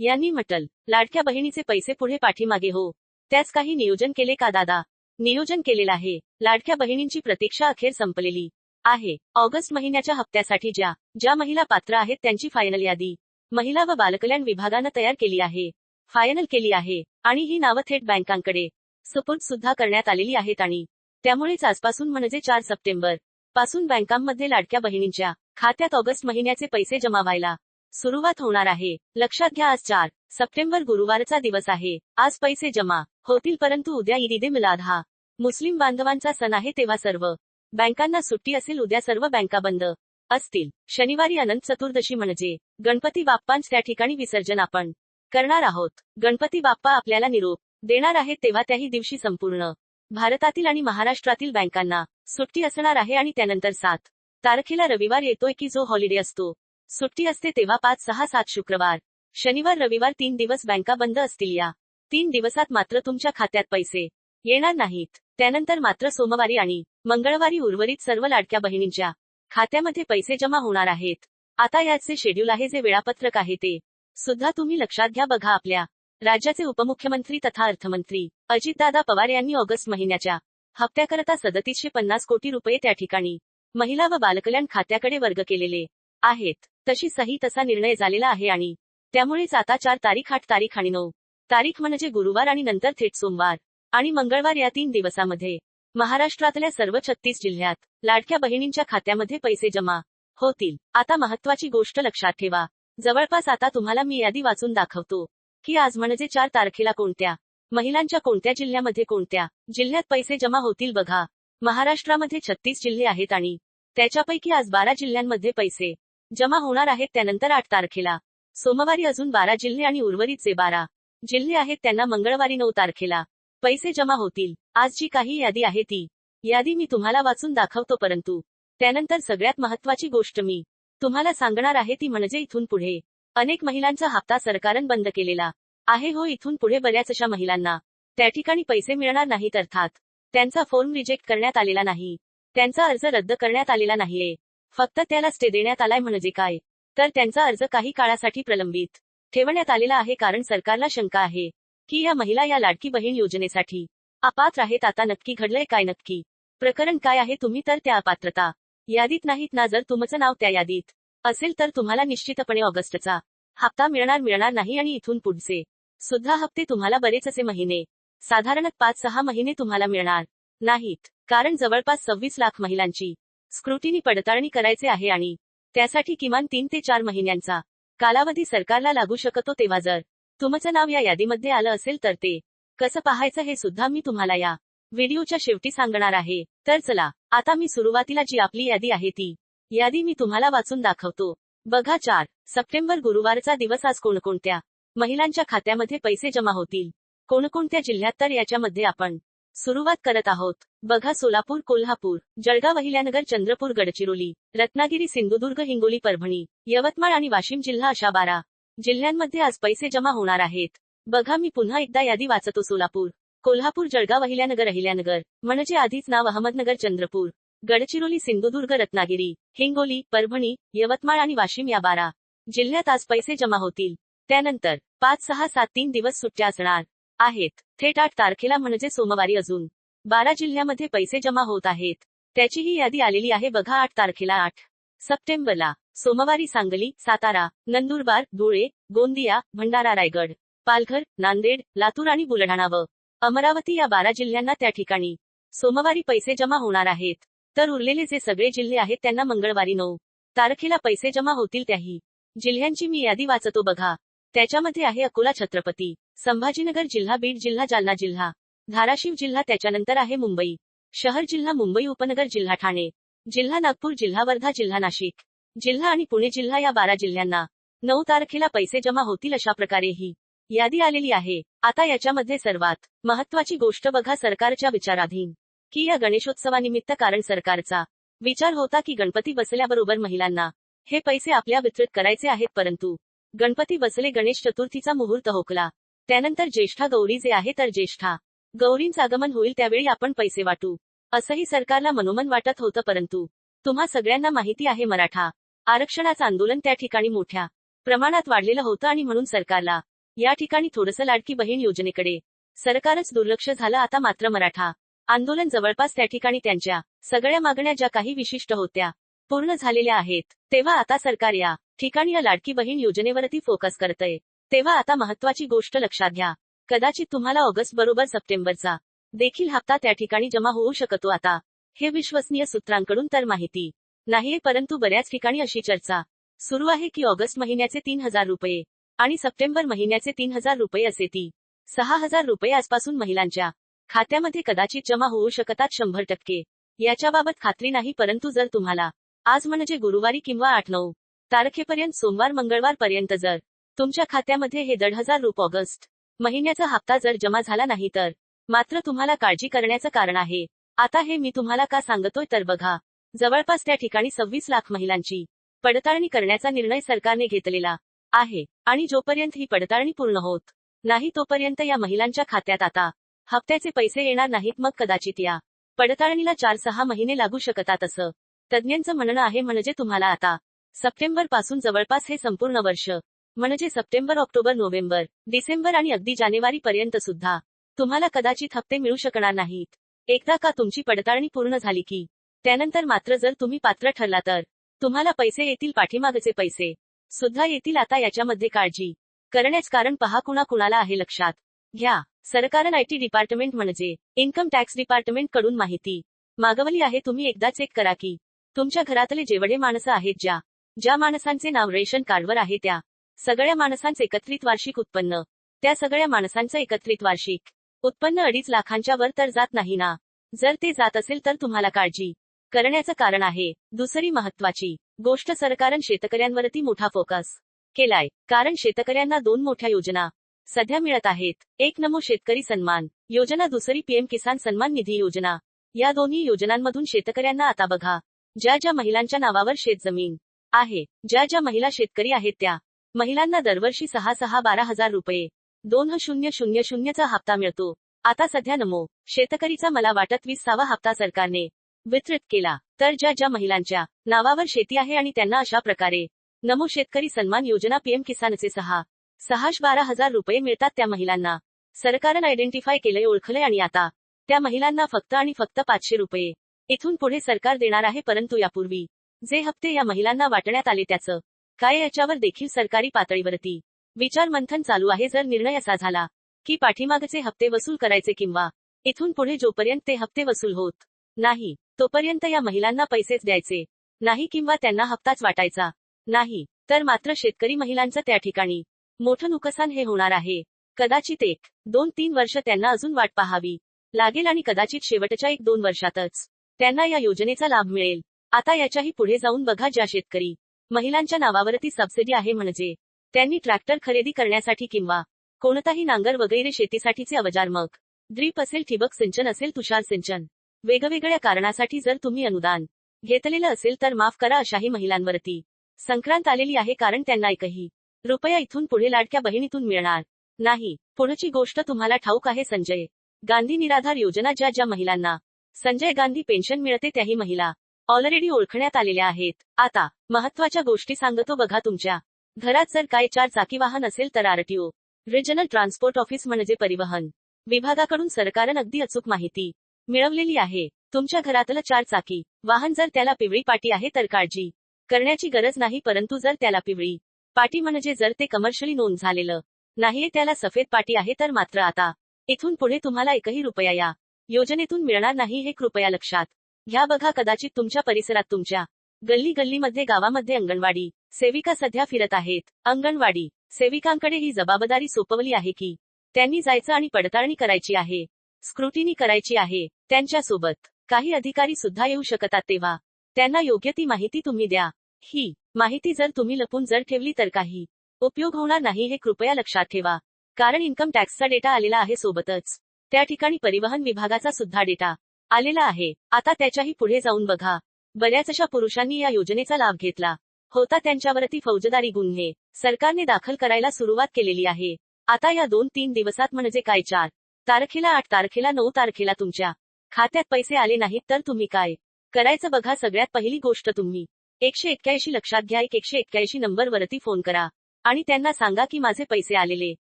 यांनी म्हटल लाडक्या बहिणीचे पैसे पुढे पाठीमागे हो. त्याच काही नियोजन केले का दादा? नियोजन केलेलं आहे. लाडक्या बहिणींची प्रतीक्षा अखेर संपलेली आहे. ऑगस्ट महिन्याच्या हप्त्यासाठी ज्या ज्या महिला पात्र आहेत त्यांची फायनल यादी. महिला व बालकल्याण विभागानं तयार केली आहे. फायनल केली आहे. आणि ही नावं थेट बँकांकडे सुपूर्द सुद्धा करण्यात आलेली आहेत आणि त्यामुळेच आजपासून म्हणजे चार सप्टेंबरपासून बँकांमध्ये लाडक्या बहिणींच्या खात्यात ऑगस्ट महिन्याचे पैसे जमा व्हायला सुरुवात होणार आहे. लक्षात घ्या आज चार सप्टेंबर गुरुवारचा दिवस आहे. आज पैसे जमा होतील परंतु उद्या ईदे मिलाद हा. मुस्लिम बांधवांचा सण आहे तेव्हा सर्व बँकांना सुट्टी असेल उद्या सर्व बँका बंद असतील. शनिवारी अनंत चतुर्दशी म्हणजे गणपती बाप्पांच त्या ठिकाणी विसर्जन आपण करणार आहोत. गणपती बाप्पा आपल्याला निरोप देणार आहेत तेव्हा त्याही दिवशी संपूर्ण भारतातील आणि महाराष्ट्रातील बँकांना सुट्टी असणार आहे आणि त्यानंतर सात तारखेला रविवार येतोय की जो हॉलिडे असतो. सुट्टी असते तेव्हा पाच सहा सात शुक्रवार. शनिवार रविवार तीन दिवस बँका बंद असतील या. तीन दिवसात मात्र तुमच्या खात्यात पैसे येणार नाहीत. त्यानंतर मात्र सोमवारी आणि मंगळवारी उर्वरित सर्व लाडक्या बहिणींच्या खात्यामध्ये पैसे जमा होणार आहेत. आता याचे शेड्यूल आहे जे वेळापत्रक आहे ते. सुद्धा तुम्ही लक्षात घ्या बघा आपल्या राज्याचे उपमुख्यमंत्री तथा अर्थमंत्री अजितदादा पवार यांनी ऑगस्ट महिन्याच्या हप्त्याकरता सदतीसशे पन्नास कोटी रुपये त्या ठिकाणी महिला व बालकल्याण खात्याकडे वर्ग केलेले आहेत. तशी सही तसा निर्णय झालेला आहे आणि त्यामुळेच आता चार तारीख आठ तारीख आणि नऊ. तारीख म्हणजे गुरुवार आणि नंतर थेट सोमवार. आणि मंगळवार या तीन दिवसामध्ये. महाराष्ट्रातल्या सर्व छत्तीस जिल्ह्यात लाडक्या बहिणींच्या खात्यामध्ये पैसे जमा होतील. आता महत्वाची गोष्ट लक्षात ठेवा. जवळपास आता तुम्हाला मी यादी वाचून दाखवतो की आज म्हणजे चार तारखेला कोणत्या महिलांच्या कोणत्या जिल्ह्यामध्ये कोणत्या जिल्ह्यात पैसे जमा होतील बघा. महाराष्ट्रामध्ये छत्तीस जिल्हे आहेत आणि त्याच्यापैकी आज बारा जिल्ह्यांमध्ये पैसे जमा होणार आहेत त्यानंतर आठ तारखेला. सोमवारी अजून बारा जिल्हे आणि उर्वरित जे बारा जिल्हे आहेत त्यांना मंगळवारी नऊ तारखेला. पैसे जमा होतील. आज जी काही यादी आहे ती. यादी मी तुम्हाला वाचून दाखवतो परंतु. त्यानंतर सगळ्यात महत्वाची गोष्ट मी तुम्हाला सांगणार आहे ती म्हणजे इथून पुढे. अनेक महिलांचा हप्ता सरकारन बंद केलेला आहे. हो इथून पुढे बऱ्याच अशा महिलांना. त्या ठिकाणी पैसे मिळणार नाहीत अर्थात. त्यांचा फॉर्म रिजेक्ट करण्यात आलेला नाही. त्यांचा अर्ज रद्द करण्यात आलेला नाहीये. फक्त त्याला स्टे देण्यात आलाय म्हणजे काय? तर त्यांचा अर्ज काही काळासाठी प्रलंबित ठेवण्यात आलेला आहे कारण सरकारला शंका आहे की या महिला या लाडकी बहीण योजनेसाठी अपात्र आहेत. आता नक्की घडलंय काय नक्की? प्रकरण काय आहे? तुम्ही तर त्या अपात्रता यादीत नाहीत ना? जर तुमचं नाव त्या यादीत असेल तर तुम्हाला निश्चितपणे ऑगस्टचा हप्ता मिळणार मिळणार नाही आणि इथून पुढचे सुद्धा हप्ते तुम्हाला बरेच असे महिने साधारणत पाच सहा महिने तुम्हाला मिळणार नाहीत. कारण जवळपास सव्वीस लाख महिलांची स्क्रुटिनी पडताळणी करायचे आहे आणि त्यासाठी किमान तीन ते चार महिन्यांचा कालावधी सरकारला लागू शकतो तेव्हा जर तुमचं नाव या यादीमध्ये आलं असेल तर ते कसं पाहायचं हे सुद्धा मी तुम्हाला या व्हिडिओच्या शेवटी सांगणार आहे. तर चला आता मी सुरुवातीला जी आपली यादी आहे ती यादी मी तुम्हाला वाचून दाखवतो. बघा चार सप्टेंबर गुरुवारचा दिवस आज कोणकोणत्या महिलांच्या खात्यामध्ये पैसे जमा होतील? कोणकोणत्या जिल्ह्यात? तर याच्यामध्ये आपण सुरुवात करत आहोत. बघा सोलापूर कोल्हापूर जळगाव अहिल्यानगर चंद्रपूर गडचिरोली रत्नागिरी सिंधुदुर्ग हिंगोली परभणी यवतमाळ आणि वाशिम जिल्हा अशा बारा जिल्ह्यांमध्ये आज पैसे जमा होणार आहेत. बघा मी पुन्हा एकदा यादी वाचतो सोलापूर कोल्हापूर जळगाव अहिल्यानगर अहिल्यानगर. म्हणजे आधीच नाव अहमदनगर चंद्रपूर गडचिरोली सिंधुदुर्ग रत्नागिरी हिंगोली परभणी यवतमाळ आणि वाशिम या बारा जिल्ह्यात आज पैसे जमा होतील. त्यानंतर पाच सहा सात तीन दिवस सुट्ट्या असणार. आहेत. थेट आठ तारखेला म्हणजे सोमवारी अजून. बारा जिल्ह्यामध्ये पैसे जमा होत आहेत. त्याचीही यादी आलेली आहे. बघा आठ तारखेला आठ. सप्टेंबरला. सोमवारी सांगली सातारा नंदुरबार धुळे गोंदिया भंडारा रायगड पालघर नांदेड लातूर आणि बुलढाणा व अमरावती या बारा जिल्ह्यांना त्या ठिकाणी सोमवारी पैसे जमा होणार आहेत. तर उरलेले जे सगळे जिल्हे आहेत त्यांना मंगळवारी नऊ तारखेला पैसे जमा होतील त्याही. जिल्ह्यांची मी यादी वाचतो बघा. त्याच्यामध्ये आहे अकोला छत्रपती. संभाजीनगर जिल्हा बीड जिल्हा जालना जिल्हा. धाराशिव जिल्हा त्याच्यानंतर आहे मुंबई. शहर जिल्हा मुंबई उपनगर जिल्हा ठाणे. जिल्हा नागपूर जिल्हा वर्धा जिल्हा नाशिक. जिल्हा आणि पुणे जिल्हा या बारा जिल्ह्यांना. नऊ तारखेला पैसे जमा होतील अशा प्रकारे ही यादी आलेली आहे. आता याच्यामध्ये सर्वात महत्वाची गोष्ट बघा सरकारच्या विचाराधीन. की या गणेशोत्सवानिमित्त कारण सरकारचा. विचार होता की गणपती बसल्याबरोबर महिलांना. हे पैसे आपल्या वितरित करायचे आहेत परंतु गणपती बसले गणेश चतुर्थीचा मुहूर्त होकला त्यानंतर ज्येष्ठा गौरी जे आहे तर ज्येष्ठा. गौरींचं आगमन होईल त्यावेळी आपण पैसे वाटू. असंही सरकारला मनोमन वाटत होतं परंतु तुम्हा सगळ्यांना माहिती आहे मराठा. आरक्षणाचं आंदोलन त्या ठिकाणी मोठ्या प्रमाणात वाढलेलं होतं आणि म्हणून सरकारला या ठिकाणी थोडंसं लाडकी बहीण योजनेकडे सरकारच दुर्लक्ष झालं आता मात्र मराठा. आंदोलन जवळपास त्या ठिकाणी त्यांच्या सगळ्या मागण्या ज्या काही विशिष्ट होत्या पूर्ण झालेल्या आहेत. तेव्हा आता सरकार या ठिकाणी या लाडकी बहीण योजनेवरती फोकस करतय. तेव्हा आता महत्वाची गोष्ट लक्षात घ्या. कदाचित तुम्हाला ऑगस्ट बरोबर सप्टेंबरचा देखील हप्ता त्या ठिकाणी जमा होऊ शकतो आता. हे विश्वसनीय सूत्रांकडून तर माहिती नाहीये परंतु बऱ्याच ठिकाणी अशी चर्चा सुरू आहे की ऑगस्ट महिन्याचे तीन हजार रुपये आणि सप्टेंबर महिन्याचे तीन हजार रुपये असे ती सहा हजार रुपये आजपासून महिलांच्या खात्यामध्ये कदाचित जमा होऊ शकतात शंभर टक्के. याच्याबाबत खात्री नाही परंतु जर तुम्हाला आज म्हणजे गुरुवारी किंवा आठ नऊ तारखेपर्यंत सोमवार मंगळवार पर्यंत जर तुमच्या खात्यामध्ये हे दड हजार रुप ऑगस्ट महिन्याचा हप्ता जर जमा झाला नाही तर मात्र तुम्हाला काळजी करण्याचं कारण आहे. आता हे मी तुम्हाला का सांगतोय तर बघा जवळपास त्या ठिकाणी सव्वीस लाख महिलांची पडताळणी करण्याचा निर्णय सरकारने घेतलेला आहे आणि जोपर्यंत ही पडताळणी पूर्ण होत नाही तोपर्यंत या महिलांच्या खात्यात आता हप्त्याचे पैसे येणार नाहीत. मग कदाचित या पडताळणीला चार सहा महिने लागू शकतात असं तज्ज्ञांचं म्हणणं आहे म्हणजे तुम्हाला आता सप्टेंबरपासून जवळपास हे संपूर्ण वर्ष म्हणजे सप्टेंबर ऑक्टोबर नोव्हेंबर डिसेंबर आणि अगदी जानेवारी पर्यंत सुद्धा तुम्हाला कदाचित हप्ते मिळू शकणार नाहीत. एकदा का तुमची पडताळणी पूर्ण झाली की त्यानंतर मात्र जर तुम्ही पात्र ठरला तर तुम्हाला पैसे येतील पाठीमागचे पैसे सुद्धा येतील. आता याच्यामध्ये काळजी करण्याच कारण पहा कुणा कुणाला आहे लक्षात घ्या. सरकारन आयटी डिपार्टमेंट म्हणजे इन्कम टॅक्स डिपार्टमेंटकडून माहिती मागवली आहे. तुम्ही एकदा चेक करा की तुमच्या घरातले जेवढे माणसं आहेत ज्या ज्या माणसांचे नाव रेशन कार्डवर आहे त्या सगळ्या माणसांचे एकत्रित वार्षिक उत्पन्न त्या सगळ्या माणसांचं एकत्रित वार्षिक उत्पन्न अडीच लाखांच्या वर तर जात नाही ना. जर ते जात असेल तर तुम्हाला काळजी करण्याचं कारण आहे. दुसरी महत्वाची गोष्ट सरकारन शेतकऱ्यांवरती मोठा फोकस केलाय. कारण शेतकऱ्यांना दोन मोठ्या योजना सध्या मिळत आहेत. एक नमो शेतकरी सन्मान योजना दुसरी पीएम किसान सन्मान निधी योजना. या दोन्ही योजनांमधून शेतकऱ्यांना आता बघा ज्या ज्या महिलांच्या नावावर शेतजमीन आहे ज्या ज्या महिला शेतकरी आहेत त्या महिलांना दरवर्षी सहा सहा बारा हजार रुपये दोन शून्य शून्य शून्यचा हप्ता मिळतो. आता सध्या नमो शेतकरीचा मला वाटत विसावा हप्ता सरकारने वितरित केला. तर ज्या ज्या महिलांच्या नावावर शेती आहे आणि त्यांना अशा प्रकारे नमो शेतकरी सन्मान योजना पीएम किसानचे सहा सहाश बारा हजार रुपये मिळतात त्या महिलांना सरकारनं आयडेंटिफाय केलंय ओळखलंय आणि आता त्या महिलांना फक्त आणि फक्त पाचशे रुपये इथून पुढे सरकार देणार आहे परंतु यापूर्वी जे हप्ते या महिलांना वाटण्यात आले त्याचं काय याच्यावर देखील सरकारी पातळीवरती विचार मंथन चालू आहे जर निर्णय असा झाला की पाठीमागचे हप्ते वसूल करायचे किंवा इथून पुढे जोपर्यंत ते हप्ते वसूल होत नाही तोपर्यंत या महिलांना पैसेच द्यायचे नाही किंवा त्यांना हप्ताच वाटायचा नाही तर मात्र शेतकरी महिलांचं त्या ठिकाणी मोठं नुकसान हे होणार आहे. कदाचित एक दोन तीन वर्ष त्यांना अजून वाट पाहावी लागेल आणि कदाचित शेवटच्या एक दोन वर्षातच त्यांना या योजनेचा लाभ मिळेल. आता याच्याही पुढे जाऊन बघा ज्या शेतकरी महिलांच्या नावावरती सबसिडी आहे म्हणजे त्यांनी ट्रॅक्टर खरेदी करण्यासाठी किंवा कोणताही नांगर वगैरे शेतीसाठीचे अवजार मग ड्रीप असेल ठिबक सिंचन असेल तुषार सिंचन वेगवेगळ्या कारणासाठी जर तुम्ही अनुदान घेतलेलं असेल तर माफ करा अशाही महिलांवरती संक्रांत आलेली आहे कारण त्यांना एकही रुपया इथून पुढे लाडक्या बहिणीतून मिळणार नाही. पुढची गोष्ट तुम्हाला ठाऊक आहे संजय. गांधी निराधार योजना ज्या ज्या महिलांना संजय गांधी पेन्शन मिळते त्याही महिला. ऑलरेडी ओळखण्यात आलेल्या आहेत. आता महत्त्वाच्या गोष्टी सांगतो बघा तुमच्या. घरात जर काय चार चाकी वाहन असेल तर आरटीओ. रिजनल ट्रान्सपोर्ट ऑफिस म्हणजे परिवहन. विभागाकडून सरकारन अगदी अचूक माहिती मिळवलेली आहे. तुमच्या घरातलं चार चाकी वाहन जर त्याला पिवळी पाटी आहे तर काळजी करण्याची गरज नाही परंतु जर त्याला पिवळी पाटी म्हणजे जर ते कमर्शियली नोंद झालेलं नाहीये त्याला सफेद पाटी आहे तर मात्र आता इथून पुढे तुम्हाला एकही रुपया या योजनेतून मिळणार नाही हे कृपया लक्षात घ्या. बघा कदाचित तुमच्या परिसरात तुमच्या गल्ली गल्लीमध्ये गावामध्ये अंगणवाडी सेविका सध्या फिरत आहेत. अंगणवाडी सेविकांकडे ही जबाबदारी सोपवली आहे की त्यांनी जायचं आणि पडताळणी करायची आहे स्क्रुटिनी करायची आहे. त्यांच्यासोबत काही अधिकारी सुद्धा येऊ शकतात तेव्हा त्यांना योग्य ती माहिती तुम्ही द्या. ही माहिती जर तुम्ही लपून जर ठेवली तर काही उपयोग होणार नाही हे कृपया लक्षात ठेवा. कारण इन्कम टॅक्सचा डेटा आलेला आहे सोबतच त्या ठिकाणी परिवहन विभागाचा सुद्धा डेटा आलेला आहे. आता त्याच्याही पुढे जाऊन बघा. बऱ्याचशा पुरुषांनी या योजनेचा लाभ घेतला. होता त्यांच्यावरती फौजदारी गुन्हे. सरकारने दाखल करायला सुरुवात केलेली आहे. आता या दोन तीन दिवसात म्हणजे काय? चार. तारखेला आठ तारखेला नऊ तारखेला तुमच्या खात्यात पैसे आले नाहीत तर तुम्ही काय? करायचं बघा सगळ्यात पहिली गोष्ट तुम्ही. एकशे एक्क्याऐंशी लक्षात घ्या. एक एकशे एक्क्याऐंशी नंबरवरती फोन करा. आणि त्यांना सांगा की माझे पैसे आलेले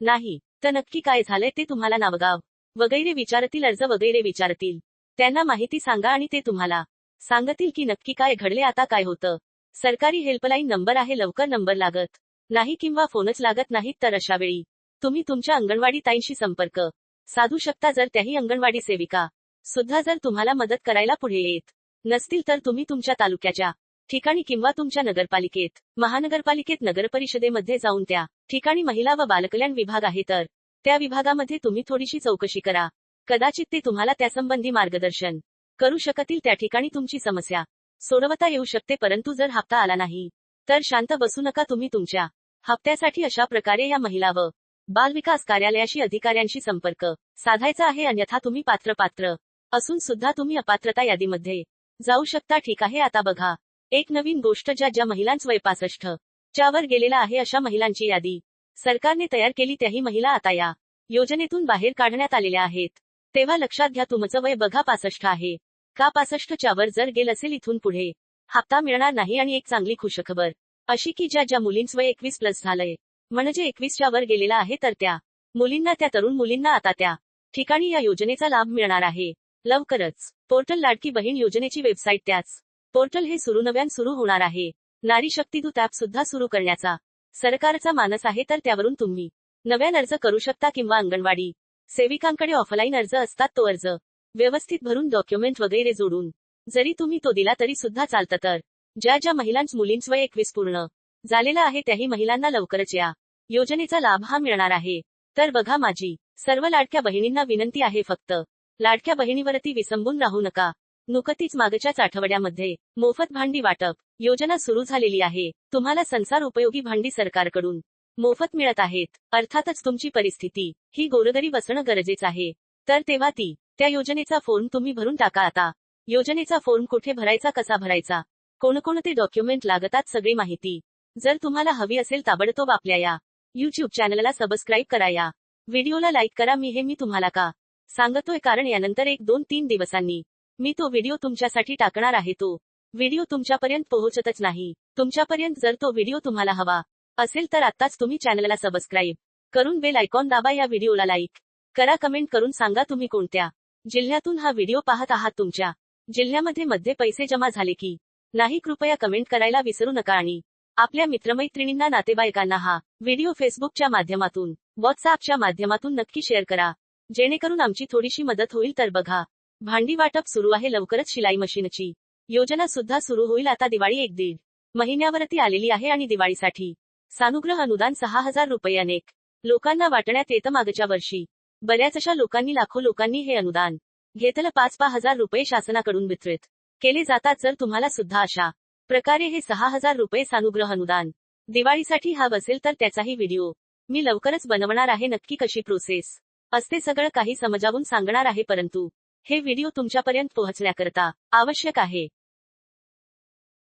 नाही. तर नक्की काय झालंय ते तुम्हाला नावगाव. वगैरे विचारतील अर्ज वगैरे विचारतील. त्यांना माहिती सांगा आणि ते तुम्हाला सांगतील की नक्की काय घडले आता काय होतं. सरकारी हेल्पलाईन नंबर आहे लवकर नंबर लागत नाही किंवा फोनच लागत नाहीत तर अशा वेळी तुम्ही तुमच्या अंगणवाडी ताईंशी संपर्क साधू शकता जर त्याही अंगणवाडी सेविका सुद्धा जर तुम्हाला मदत करायला पुढे येत नसतील तर तुम्ही तुमच्या तालुक्याच्या ठिकाणी किंवा तुमच्या नगरपालिकेत महानगरपालिकेत नगरपरिषदेमध्ये जाऊन त्या ठिकाणी महिला व बालकल्याण विभाग आहे तर त्या विभागामध्ये तुम्ही थोडीशी चौकशी करा. कदाचित ते तुम्हाला त्यासंबंधी मार्गदर्शन करू शकतील. त्या ठिकाणी तुमची समस्या सोडवता येऊ शकते परंतु जर हप्ता आला नाही तर शांत बसू नका तुम्ही तुमच्या हप्त्यासाठी. अशा प्रकारे या महिला व बालविकास कार्यालयाशी अधिकाऱ्यांशी संपर्क साधायचा आहे. अन्यथा तुम्ही पात्र पात्र असून सुद्धा तुम्ही अपात्रता यादीमध्ये जाऊ शकता. ठीक आहे आता बघा. एक नवीन गोष्ट ज्या ज्या महिलांच वय पासष्ट च्यावर गेलेला आहे अशा महिलांची यादी सरकारने तयार केली त्याही महिला आता या योजनेतून बाहेर काढण्यात आलेल्या आहेत. तेव्हा लक्षात घ्या तुमचं वय बघा पासष्ट आहे. का पासष्टच्या वर जर गेल असेल इथून पुढे हप्ता मिळणार नाही आणि एक चांगली खुशखबर. अशी की ज्या ज्या मुलींच वय एकवीस प्लस झालंय. म्हणजे एकवीसच्या वर गेलेला आहे तर त्या मुलींना त्या तरुण मुलींना आता त्या ठिकाणी या योजनेचा लाभ मिळणार आहे. लवकरच. पोर्टल लाडकी बहीण योजनेची वेबसाईट त्याच. पोर्टल हे सुरू नव्यान सुरू होणार आहे. नारी शक्ती दूत ऍप सुद्धा सुरू करण्याचा सरकारचा मानस आहे तर त्यावरून तुम्ही नव्यान अर्ज करू शकता किंवा अंगणवाडी सेविकांकडे ऑफलाईन अर्ज असतात तो अर्ज व्यवस्थित भरून डॉक्युमेंट वगैरे जोडून. जरी तुम्ही तो दिला तरी सुद्धा चालतं तर. ज्या ज्या महिलांच मुलींच वय एकवीस पूर्ण झालेला आहे त्याही महिलांना लवकरच या योजनेचा लाभ हा मिळणार आहे. तर बघा माझी सर्व लाडक्या बहिणींना विनंती आहे फक्त. लाडक्या बहिणीवरती विसंबून राहू नका. नुकतीच मागच्याच आठवड्यामध्ये मोफत भांडी वाटप योजना सुरू झालेली आहे. तुम्हाला संसार उपयोगी भांडी सरकारकडून मोफत मिळत आहेत. अर्थातच तुमची परिस्थिती ही गोरगरीब असणं गरजेचं आहे. तर तेव्हा ती त्या योजनेचा फॉर्म तुम्ही भरून टाका आता. योजनेचा फॉर्म कुठे भरायचा कसा भरायचा? कोणकोणते डॉक्युमेंट लागतात सगळी माहिती. जर तुम्हाला हवी असेल ताबडतोब आपल्या या युट्यूब चॅनलला सबस्क्राईब करा या. व्हिडिओला लाईक करा मी हे मी तुम्हाला का सांगतोय कारण यानंतर एक दोन तीन दिवसांनी मी तो व्हिडिओ तुमच्यासाठी टाकणार आहे तो. व्हिडिओ तुमच्यापर्यंत पोहोचतच नाही. तुमच्यापर्यंत जर तो व्हिडिओ तुम्हाला हवा असेल तर आत्ताच तुम्ही चॅनलला सबस्क्राईब करून बेल आयकॉन दाबा या व्हिडिओला लाईक करा कमेंट करून सांगा तुम्ही कोणत्या जिल्ह्यातून हा व्हिडिओ पाहत आहात तुमच्या जिल्ह्यामध्ये मध्ये पैसे जमा झाले की नाही कृपया कमेंट करायला विसरू नका आणि आपल्या मित्रमैत्रिणींना नातेवाईकांना हा व्हिडिओ फेसबुकच्या माध्यमातून व्हॉट्सअपच्या माध्यमातून नक्की शेअर करा. जेणेकरून आमची थोडीशी मदत होईल तर बघा. भांडी वाटप सुरू आहे लवकरच शिलाई मशीनची. योजना सुद्धा सुरू होईल आता दिवाळी एक दीड. महिन्यावरती आलेली आहे आणि दिवाळीसाठी. सानुग्रह अनुदान सहा हजार रुपये अनेक लोकांना वाटण्यात येतं मागच्या वर्षी. बऱ्याच अशा लोकांनी लाखो लोकांनी हे अनुदान घेतलं पाच पाच हजार रुपये शासनाकडून वितरित केले जातात जर तुम्हाला सुद्धा अशा प्रकारे हे सहा हजार रुपये सानुग्रह अनुदान दिवाळीसाठी हा असेल तर त्याचाही व्हिडिओ मी लवकरच बनवणार आहे नक्की कशी प्रोसेस असते सगळं काही समजावून सांगणार आहे परंतु हे व्हिडिओ तुमच्यापर्यंत पोहोचण्याकरता आवश्यक आहे.